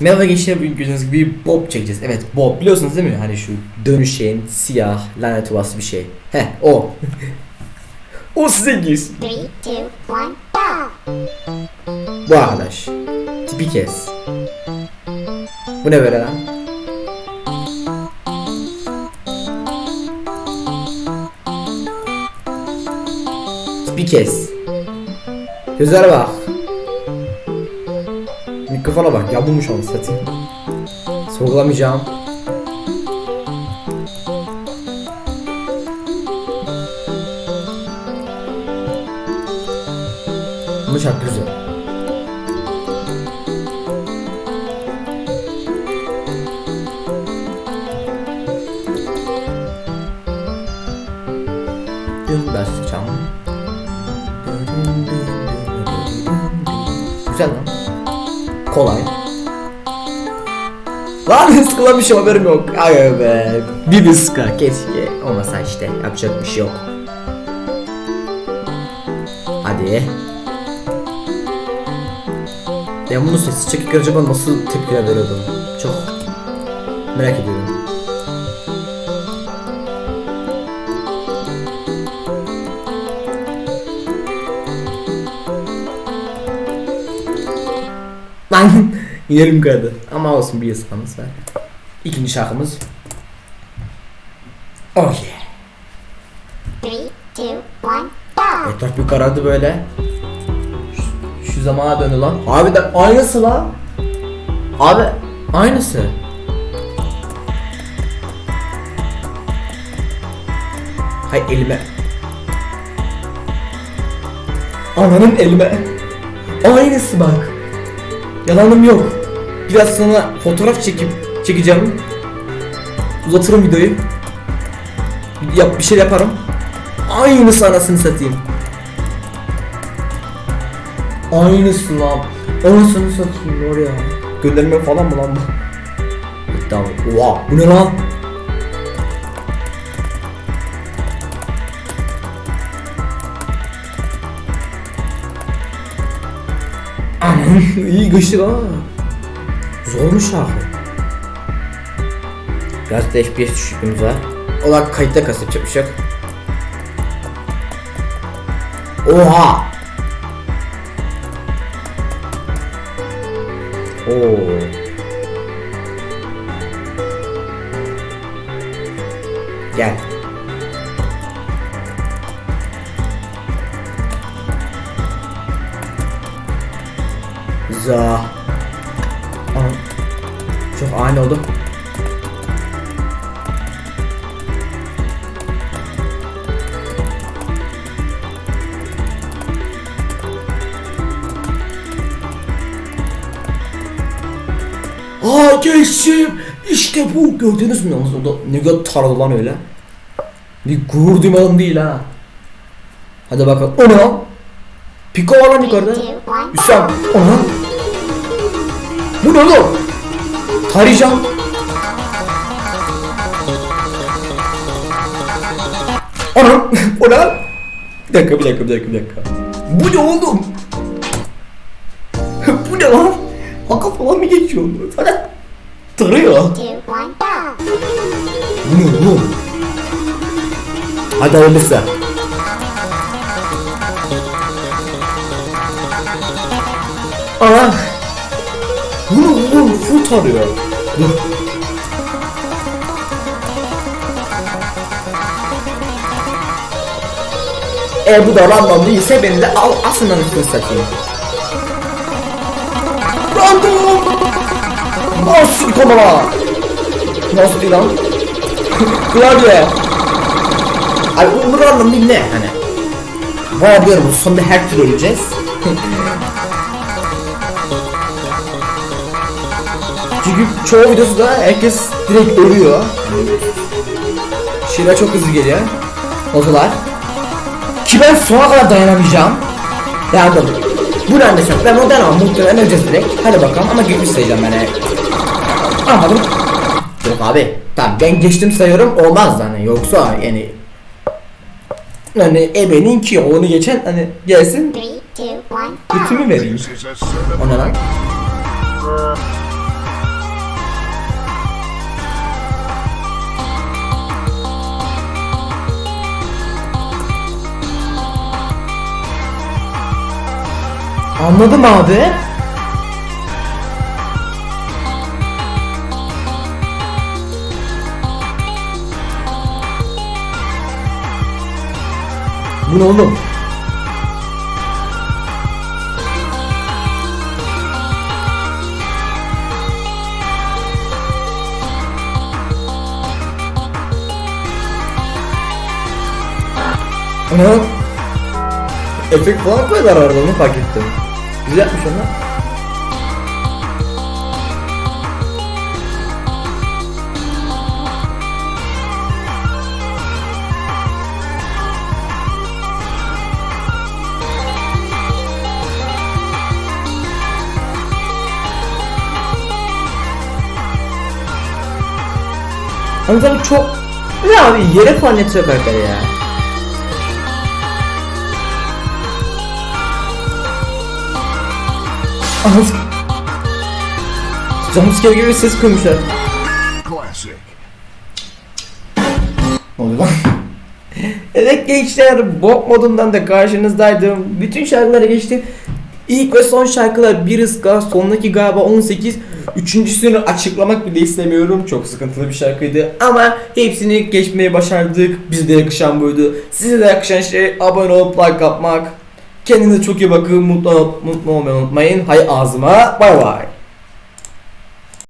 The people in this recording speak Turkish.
Merhaba gençler bugün gördüğünüz gibi Bob çekeceğiz. Evet Bob biliyorsunuz değil mi? Hani şu dönüşen siyah lanet olası bir şey. Heh o. o size girsin. Three, two, one, go! Bu arkadaş. Tipi kes. Bu ne böyle lan? Tipi kes. Gözlere bak. Mikrofona bak. Yamulmuş onu satayım. Sorgulamayacağım. Ama çok güzel. Dün basacağım. Güzel lan. Kolay. Lan ıskalamışım haberim yok. Ay be. Bir ıska keşke. Olmasa işte yapacak bir şey yok. Hadi. Ben bunu sesi çekik acaba nasıl tepkiler veriyordum? Çok merak ediyorum. Lan yerim kaydı. Ama olsun bir ıskamız var. İkinci şarkımız. Oh yeah. Three, two, one, go! Etraf bir karardı böyle. Şu, şu zamana döndü lan. Abi de aynısı lan. Abi aynısı. Hay elime. Ananın elime. Aynısı bak. Yalanım yok. Biraz sonra fotoğraf çekip çekeceğim. Uzatırım videoyu. Yap bir şey yaparım. Aynısı anasını satayım. Aynısı lan. Anasını satayım oraya. Gönderme falan mı lan bu? Tamam. Oha bu ne lan? Güçlü ha. Zormuş şarkı. Biraz da FPS düşüklüğümüz var. Ola kayıtta kasıp bir şey. Oha! Oo. Gel. Za. Çok ani oldu. Aa geçtim. İşte bu. Gördünüz mü yalnız o ne kadar taradı lan öyle. Bir gurur duymadım değil ha. Hadi bakalım. O ne lan? Piko var lan yukarıda. Hüsam. Ona. Bu ne oğlum? Tarayacağım. Anam. o ne lan? Bir dakika bir dakika bir dakika bir dakika. Bu ne oğlum? bu ne lan? Haka falan mı geçiyor? Sana tarıyor. Bu ne oğlum? Hadi hayırlısı. Bu ne oğlum? Full tarıyor. Dur. E bu da random değilse beni de al aslında üstüne satayım. Random! Nasıl bir komala? Nasıl bir lan? Klavye. Ay bu random değil ne hani? Valla diyorum sonunda her türlü öleceğiz. Çünkü çoğu videosu da herkes direkt ölüyor. Şeyler çok hızlı geliyor. Notalar. Ki ben sona kadar dayanamayacağım. Yardım. Bu ne anlaşılır? Ben o denemem. Muhtemelen öleceğiz direkt. Hadi bakalım ama geçmiş sayacağım ben. Anladım. Yok abi. Tamam ben geçtim sayıyorum. Olmaz hani. Yoksa yani hani ebenin ki onu geçen hani gelsin bütümü vereyim. O ne lan? Anladım abi. Bu ne oğlum? Ana. Efekt falan koydular arada onu fark ettim. Güzel yapmış onlar. Ama çok... Ne abi yere falan yatıyor karakter ya. Anam. Jumpscare gibi ses koymuşlar. Ne oluyor lan? evet gençler Bob modundan da karşınızdaydım. Bütün şarkılara geçtim. İlk ve son şarkılar bir ıska, sondaki galiba 18. Üçüncüsünü açıklamak bile istemiyorum. Çok sıkıntılı bir şarkıydı. Ama hepsini geçmeyi başardık. Bize de yakışan buydu. Size de yakışan şey abone olup like atmak. Kendinize çok iyi bakın. Mutlu, mutlu olmayı unutmayın. Hay ağzıma. Bay bay.